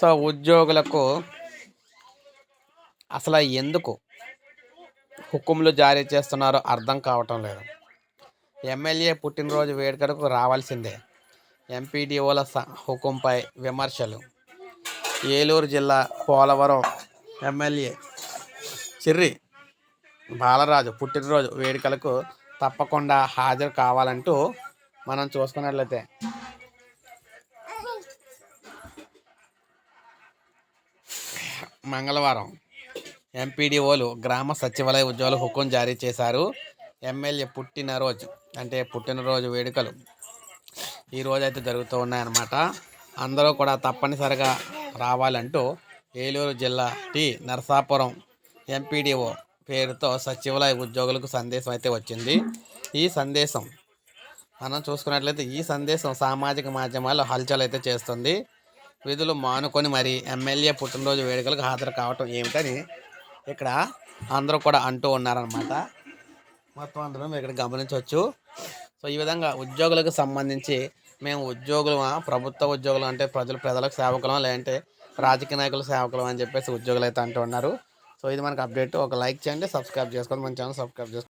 So ఉద్యోగులకు అసలు ఎందుకు హుకుములు జారీ చేస్తున్నారో అర్థం కావటం లేదు. ఎమ్మెల్యే పుట్టినరోజు వేడుకలకు రావాల్సిందే. ఎంపీడీఓల స- హుకుంపై విమర్శలు. ఏలూరు జిల్లా పోలవరం ఎమ్మెల్యే చిర్రి బాలరాజు పుట్టినరోజు వేడుకలకు తప్పకుండా హాజరు కావాలంటూ మనం చూసుకున్నట్లయితే మంగళవారం. ఎంపీడీఓలు గ్రామ సచివాలయ ఉద్యోగులు హుకుం జారీ చేశారు. ఎమ్మెల్యే పుట్టినరోజు అంటే పుట్టినరోజు వేడుకలు ఈరోజు అయితే జరుగుతూ ఉన్నాయన్నమాట. అందరూ కూడా తప్పనిసరిగా రావాలంటూ ఏలూరు జిల్లా టి నరసాపురం ఎంపీడీఓ పేరుతో సచివాలయ ఉద్యోగులకు సందేశం అయితే వచ్చింది. ఈ సందేశం మనం చూసుకున్నట్లయితే ఈ సందేశం సామాజిక మాధ్యమాల్లో హల్చల్ అయితే చేస్తుంది. విధులు మానుకొని మరి ఎమ్మెల్యే పుట్టినరోజు వేడుకలకు హాజరు కావటం ఏమిటని ఇక్కడ అందరూ కూడా అంటూ ఉన్నారనమాట మొత్తం అందరూ మీరు ఇక్కడ గమనించవచ్చు. సో ఈ విధంగా ఉద్యోగులకు సంబంధించి మేము ఉద్యోగులమా ప్రభుత్వ ఉద్యోగులు అంటే ప్రజలు ప్రజలకు సేవకులం లేదంటే రాజకీయ నాయకుల సేవకులం అని చెప్పేసి ఉద్యోగులు అయితే అంటూ ఉన్నారు. సో ఇది మనకు అప్డేట్. ఒక లైక్ చేయండి సబ్స్క్రైబ్ చేసుకోండి. మన ఛానల్ సబ్స్క్రైబ్ చేసుకోండి.